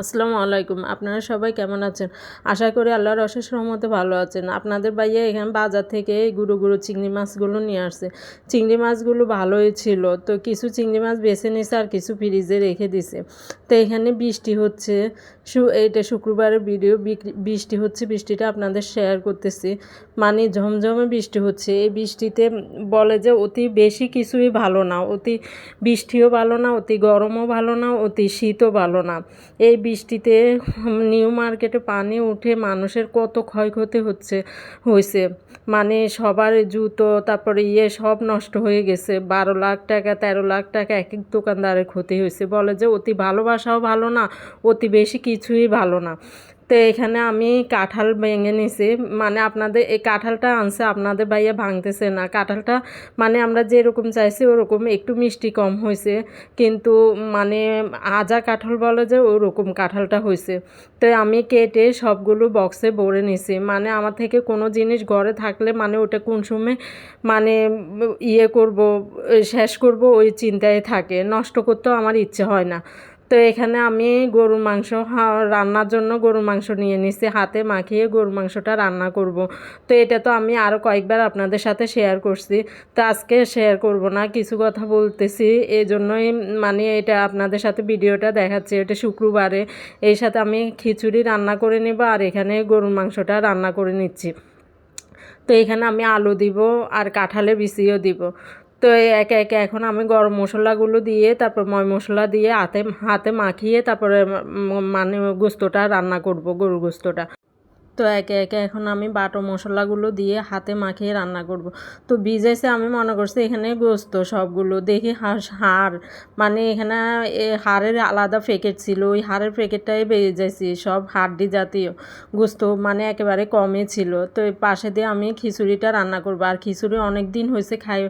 আসসালামু আলাইকুম। আপনারা সবাই কেমন আছেন? আশা করি আল্লাহর অশেষ রহমতে ভালো আছেন। আপনাদের ভাইয়া এখানে বাজার থেকে এই গুঁড়ো গুঁড়ো চিংড়ি মাছগুলো নিয়ে আসছে। চিংড়ি মাছগুলো ভালোই ছিল। তো কিছু চিংড়ি মাছ বেছে নিছে আর কিছু ফ্রিজে রেখে দিছে। তো এখানে বৃষ্টি হচ্ছে। শু এইটা শুক্রবারের ভিডিও বৃষ্টি হচ্ছে। বৃষ্টিটা আপনাদের শেয়ার করতেছি। মানে ঝমঝমে বৃষ্টি হচ্ছে। এই বৃষ্টিতে বলে যে অতি বেশি কিছুই ভালো না। অতি বৃষ্টিও ভালো না, অতি গরমও ভালো না, অতি শীতও ভালো না। এই বৃষ্টিতে নিউ মার্কেটে পানি উঠে মানুষের কত ক্ষয়ক্ষতি হচ্ছে হয়েছে মানে সবার জুতো, তারপরে ইয়ে সব নষ্ট হয়ে গেছে। বারো লাখ টাকা, তেরো লাখ টাকা এক এক দোকানদারের ক্ষতি হয়েছে বলে যে, অতি ভালোবাসাও ভালো না, অতি বেশি কিছুই ভালো না। তো এখানে আমি কাঁঠাল ভেঙে নিছি। মানে আপনাদের, এই কাঁঠালটা আনছে, আপনাদের ভাইয়া ভাঙতেছে না। কাঁঠালটা মানে আমরা যেরকম চাইছি, ওরকম একটু মিষ্টি কম হয়েছে। কিন্তু মানে আজা কাঁঠাল বলে যে ওরকম কাঁঠালটা হয়েছে। তো আমি কেটে সবগুলো বক্সে ভরে নিছি। মানে আমার থেকে কোনো জিনিস ঘরে থাকলে মানে ওটা কোন সময় মানে ইয়ে করব, শেষ করব, ওই চিন্তায় থাকে। নষ্ট করতেও আমার ইচ্ছে হয় না। তো এখানে আমি গরুর মাংস রান্নার জন্য গরুর মাংস নিয়ে নিছি। হাতে মাখিয়ে গরুর মাংসটা রান্না করব। তো এটা তো আমি আরও কয়েকবার আপনাদের সাথে শেয়ার করছি। তো আজকে শেয়ার করব না, কিছু কথা বলতেছি। এই জন্যই মানে এটা আপনাদের সাথে ভিডিওটা দেখাচ্ছি। এটা শুক্রবারে। এই সাথে আমি খিচুড়ি রান্না করে নেব আর এখানে গরুর মাংসটা রান্না করে নিচ্ছি। তো এখানে আমি আলু দিব আর কাঁঠালের বিচিও দিব। তো একে একে এখন আমি গরম মশলাগুলো দিয়ে, তারপর ময় মশলা দিয়ে হাতে হাতে মাখিয়ে, তারপরে মানে গোস্তটা রান্না করব, গরুর গোস্তটা। তো একে একে এখন আমি বাটো মশলাগুলো দিয়ে হাতে মাখিয়ে রান্না করব। তো ভিজাইছে আমি মনে করছি এখানে গোস্ত সবগুলো। দেখি হাঁস, হাড় মানে এখানে হাড়ের আলাদা প্যাকেট ছিল। ওই হাড়ের প্যাকেটটাই যাইছি সব হাড্ডি জাতীয় গোস্ত মানে একেবারে কমই ছিল। তো পাশে দিয়ে আমি খিচুড়িটা রান্না করব। আর খিচুড়ি অনেক দিন হয়েছে খাই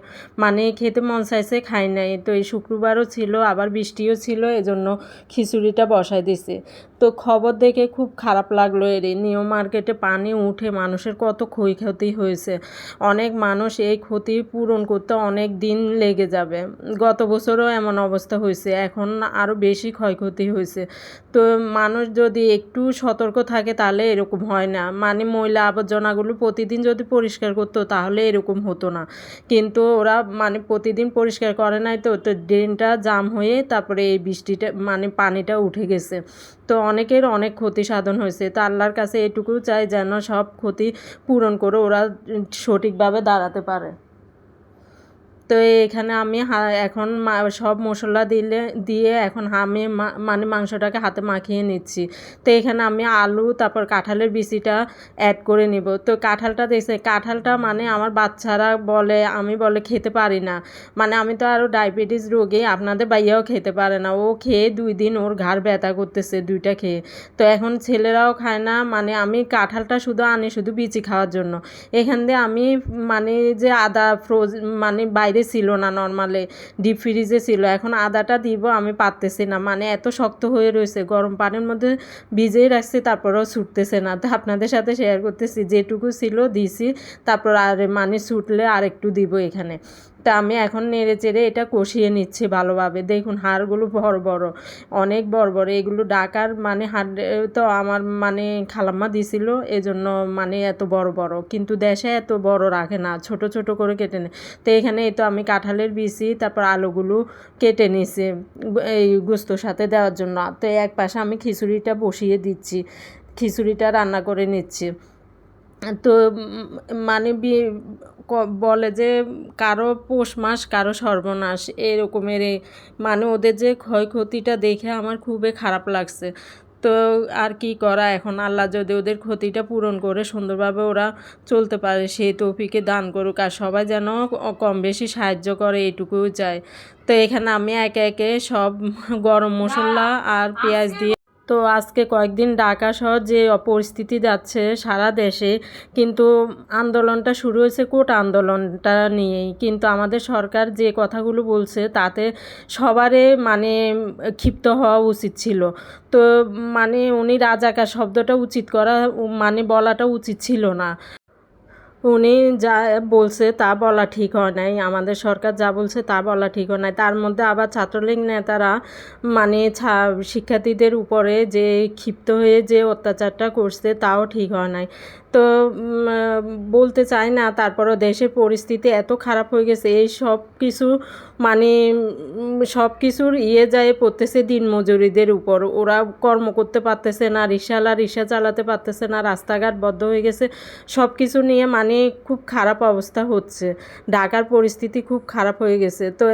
মানে খেতে মন চাইছে খাই নাই। তো এই শুক্রবারও ছিল, আবার বৃষ্টিও ছিল, এজন্য খিচুড়িটা বসাই দিছে। তো খবর দেখে খুব খারাপ লাগল এর নিউ মার্কেটে পানি উঠে মানুষের কত ক্ষয়ক্ষতি হয়েছে। অনেক মানুষ এই ক্ষতি পূরণ করতে অনেক দিন লেগে যাবে। গত বছরও এমন অবস্থা হয়েছে, এখন আরও বেশি ক্ষয়ক্ষতি হয়েছে। তো মানুষ যদি একটু সতর্ক থাকে তাহলে এরকম হয় না। মানে ময়লা আবর্জনাগুলো প্রতিদিন যদি পরিষ্কার করতো তাহলে এরকম হতো না। কিন্তু ওরা মানে প্রতিদিন পরিষ্কার করে নাই তো তো ড্রেনটা জাম হয়ে তারপরে এই বৃষ্টিটা মানে পানিটা উঠে গেছে। তো অনেকের অনেক ক্ষতি সাধন হয়েছে। তো আল্লাহর কাছে এটুকু চাই যেন সব ক্ষতি পূরণ করে ওরা সঠিকভাবে দাঁড়াতে পারে। তো এখানে আমি এখন সব মশলা দিলে, দিয়ে এখন আমি মানে মাংসটাকে হাতে মাখিয়ে নিচ্ছি। তো এখানে আমি আলু, তারপর কাঁঠালের বিচিটা অ্যাড করে নিব। তো কাঁঠালটা দেখছে, কাঁঠালটা মানে আমার বাচ্চারা বলে, আমি বলে খেতে পারি না। মানে আমি তো আরও ডায়াবেটিস রোগী, আপনাদের বাইয়াও খেতে পারে না। ও খেয়ে দুই দিন ওর ঘাড় ব্যথা করতেছে দুইটা খেয়ে। তো এখন ছেলেরাও খায় না মানে আমি কাঁঠালটা শুধু আনি শুধু বিচি খাওয়ার জন্য। এখান দিয়ে আমি মানে যে আদা, ফ্রোজ মানে বাইরে ছিল না নর্মালে ডিপ ফ্রিজে ছিল। এখন আদাটা দিব, আমি পারতেছি না। মানে এত শক্ত হয়ে রয়েছে, গরম পানির মধ্যে ভিজেই রাখছি, তারপরেও ছুটতেছে না। তো আপনাদের সাথে শেয়ার করতেছি, যেটুকু ছিল দিছি, তারপর আর মানে ছুটলে আর একটু দিব এখানে। তা আমি এখন নেড়ে চেড়ে এটা কষিয়ে নিচ্ছি ভালোভাবে। দেখুন, হাড়গুলো বড় বড়, অনেক বড় বড়। এগুলো ডাকার মানে হাড় তো আমার মানে খালাম্মা দিছিল, এজন্য মানে এত বড় বড়। কিন্তু দেশে এত বড় রাখে না, ছোট ছোট করে কেটে নেয়। তো এখানে এই তো আমি কাঁঠালের বিচি, তারপর আলুগুলো কেটে নিছি এই গোস্তর সাথে দেওয়ার জন্য। তো এক পাশে আমি খিচুড়িটা বসিয়ে দিচ্ছি, খিচুড়িটা রান্না করে নিচ্ছি। তো মানে বলে যে কারও পৌষ মাস, কারও সর্বনাশ এরকমের মানে ওদের যে ক্ষয়ক্ষতিটা দেখে আমার খুবই খারাপ লাগছে। তো আর কি করা, এখন আল্লাহ যদি ওদের ক্ষতিটা পূরণ করে, সুন্দরভাবে ওরা চলতে পারে, সেই তৌফিকে দান করুক আর সবাই যেন কম বেশি সাহায্য করে এইটুকুই চায়। তো এখানে আমি একে একে সব গরম মশলা আর পেঁয়াজ দিয়ে তো আজকে কয়েকদিন ঢাকা সহ যে পরিস্থিতি যাচ্ছে সারা দেশে, কিন্তু আন্দোলনটা শুরু হয়েছে কোট আন্দোলনটা নিয়েই। কিন্তু আমাদের সরকার যে কথাগুলো বলছে তাতে সবারে মানে ক্ষিপ্ত হওয়া উচিত ছিল। তো মানে উনি রাজাকার শব্দটা উচিত করা মানে বলাটা উচিত ছিল না। উনি যা বলছে তা বলা ঠিক হয় নাই। আমাদের সরকার যা বলছে তা বলা ঠিক হয় নাই। তার মধ্যে আবার ছাত্রলীগ নেতারা মানে শিক্ষার্থীদের উপরে যে ক্ষিপ্ত হয়ে যে অত্যাচারটা করছে তাও ঠিক হয় নাই। তো বলতে চাই না, তারপরও দেশের পরিস্থিতি এত খারাপ হয়ে গেছে, এই সব কিছু মানে সব কিছুর ইয়ে যায় পড়তেছে দিন মজুরিদের উপর। ওরা কর্ম করতে পারতেছে না, রিক্সাওয়ালা রিক্সা চালাতে পারতেছে না, রাস্তাঘাট বদ্ধ হয়ে গেছে, সব কিছু নিয়ে মানে খুব খারাপ অবস্থা হচ্ছে। ঢাকার পরিস্থিতি খুব খারাপ হয়ে গেছে। তো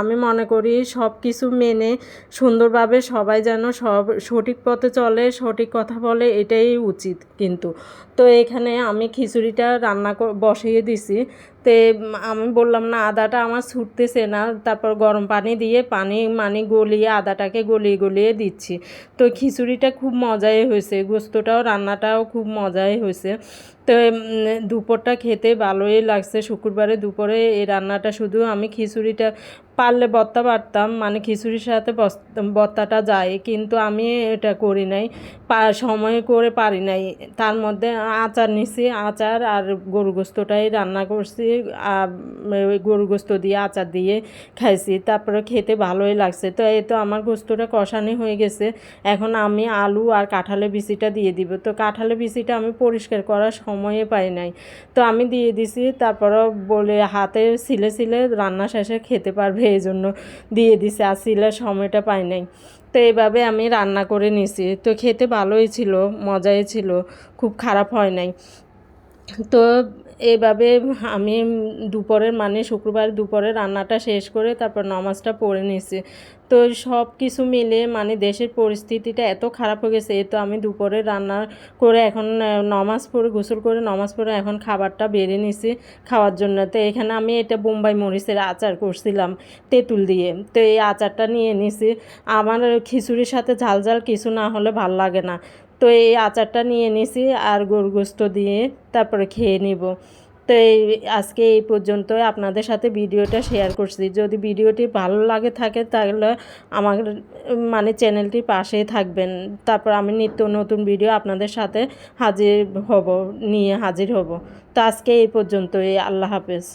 আমি মনে করি সব কিছু মেনে সুন্দরভাবে সবাই যেন সব সঠিক পথে চলে, সঠিক কথা বলে, এটাই উচিত কিন্তু। তো এখানে আমি খিচুড়িটা রান্না বসিয়ে দিছি। তে আমি বললাম, না, আদাটা আমার ছুটতেছে না। তারপর গরম পানি দিয়ে পানি মানে গলিয়ে আদাটাকে গলিয়ে গলিয়ে দিচ্ছি। তো খিচুড়িটা খুব মজাই হয়েছে, গোস্তটাও, রান্নাটাও খুব মজাই হয়েছে। তো দুপুরটা খেতে ভালোই লাগছে। শুক্রবারে দুপুরে এই রান্নাটা শুধু আমি খিচুড়িটা পারলে বত্তা পারতাম মানে খিচুড়ির সাথে বত্তাটা যায়, কিন্তু আমি এটা করি নাই সময় করে পারি নাই। তার মধ্যে আচার নিছি, আচার আর গরু গোস্তটাই রান্না করছি। গরু গোস্ত দিয়ে, আচার দিয়ে খাইছি। তারপরে খেতে ভালোই লাগছে। তো এই তো আমার গোস্তটা কষানি হয়ে গেছে। এখন আমি আলু আর কাঁঠালের বিচিটা দিয়ে দিব। তো কাঁঠালের বিচিটা আমি পরিষ্কার করার সময়ে পাই নাই। তো আমি দিয়ে দিছি। তারপরও বলে হাতে ছিলে ছিলে রান্না শেষে খেতে পারবে এই জন্য দিয়ে দিছি। আর সিলার সময়টা পাই নাই। তো এইভাবে আমি রান্না করে নিছি। তো খেতে ভালোই ছিল, মজাই ছিল। খুব খারাপ হয় নাই। তো এইভাবে আমি দুপুরের মানে শুক্রবার দুপুরে রান্নাটা শেষ করে তারপর নামাজটা পড়ে নিছি। তো সব কিছু মিলে মানে দেশের পরিস্থিতিটা এত খারাপ হয়ে গেছে তো আমি দুপুরে রান্না করে এখন নামাজ পড়ে, গোসল করে নামাজ পড়ে এখন খাবারটা বেড়ে নিছি খাওয়ার জন্য। তো এখানে আমি এটা বোম্বাই মরিচের আচার করছিলাম তেঁতুল দিয়ে। তো এই আচারটা নিয়ে নিছি। আমার খিচুড়ির সাথে ঝাল ঝাল কিছু না হলে ভালো লাগে না। তো এই আচারটা নিয়ে নিছি আর গোস্ত দিয়ে তারপরে খেয়ে নিব। তো এই আজকে এই পর্যন্তই। আপনাদের সাথে ভিডিওটা শেয়ার করছি। যদি ভিডিওটি ভালো লাগে থাকে তাহলে আমার মানে চ্যানেলটি পাশেই থাকবেন। তারপর আমি নিত্য নতুন ভিডিও আপনাদের সাথে হাজির হব, নিয়ে হাজির হব। তো আজকে এই পর্যন্তই। আল্লাহ হাফেজ।